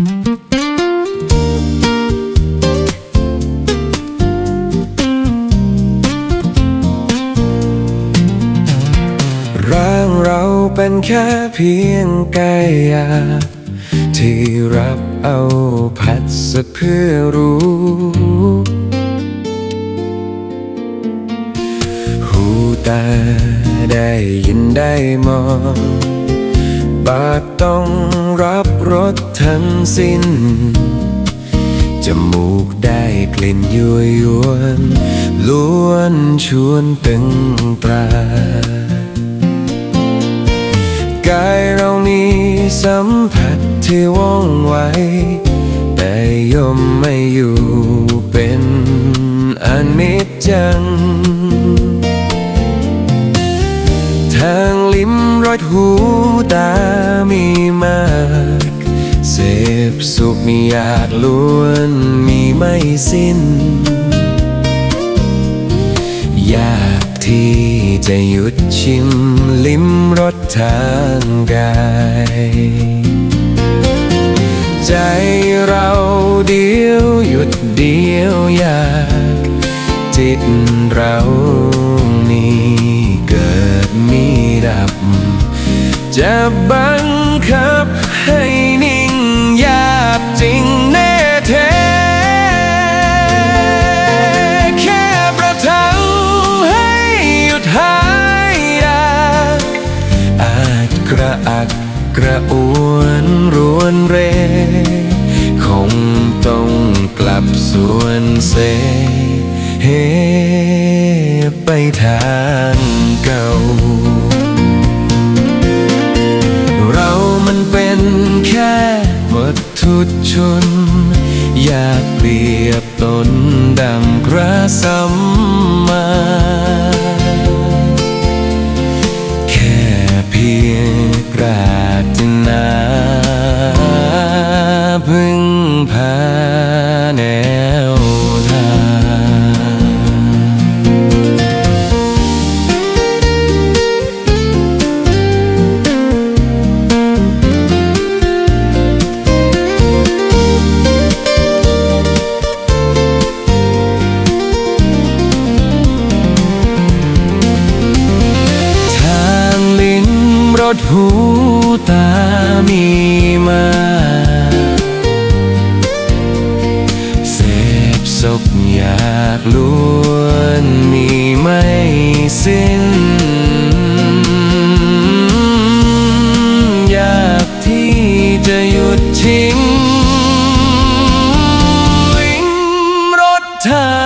ร่างเราเป็นแค่เพียงกายา ที่รับเอาพัดสะเพื่อรู้ หูตาได้ยินได้มอง ปากต้องรับรสทั้งสิ้น จมูกได้กลิ่นยั่วยวนล้วนชวนตึงตรากายเรามีสัมผัสที่ว่องไว แต่ย่อมไม่อยู่เป็นอนิจจัง ทาง ลิ้มรสหูตามีมากเสพสุขมีอยากล้วนมีไม่สิ้น อยากที่จะหยุดชิมลิ้มรสทางกาย ใจเราเดียวหยุดเดียวอยาก จิตเรานี่ จะบังคับให้นิ่งยากจริงแน่แท้ แค่ประทังให้หยุดหายใจอาจกระอักกระอ่วนรวนเร คงต้องกลับส่วนเซเฮไปทางเก่า เปรียบตนดังพระสัมมา ดหูตามีมาเสพศกอยากล้วนมีไม่สิ้น อยากที่จะหยุดทิ้ง วิ่งรถเธอ